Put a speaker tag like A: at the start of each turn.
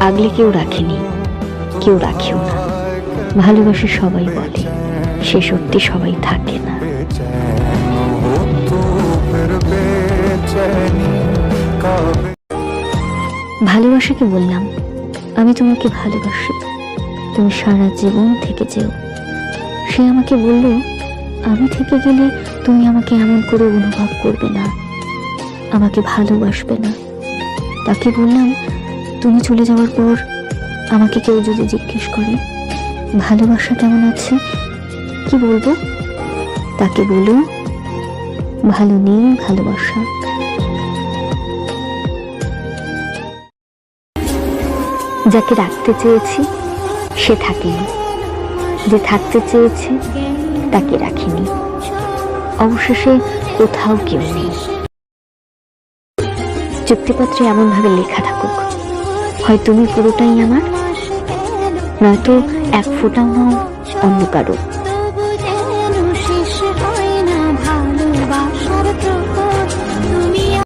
A: আগলে কেউ রাখেনি, কেউ রাখেও না। ভালোবাসা সবাই বলে, সে সত্যি সবাই থাকে না। ভালোবাসাকে বললাম, আমি তোমাকে ভালোবাসি। তুমি সারা জীবন থেকে যেও। সে আমাকে বলল, আমি থেকে গেলে তুমি আমাকে এমন করে অনুভব করবে না। আমাকে ভালোবাসবে না। তাকে বললাম তুমি চলে যাওয়ার পর আমাকে কেউ যদি জিজ্ঞেস করে, ভালোবাসা কেমন আছে? কি বলব? তাকে বলো ভালো নেই, ভালোবাসা। যাকে রাখতে চেয়েছি, সে থাকেনি। যে থাকতে চেয়েছে, তাকে রাখিনি। অবশেষে কোথাও কেউ নেই। চুক্তিপত্রে এমনভাবে লেখা থাকুক হয় তুমি পুরোটাই আমার? নয়তো এক ফোঁটাও নাও অন্য কারও।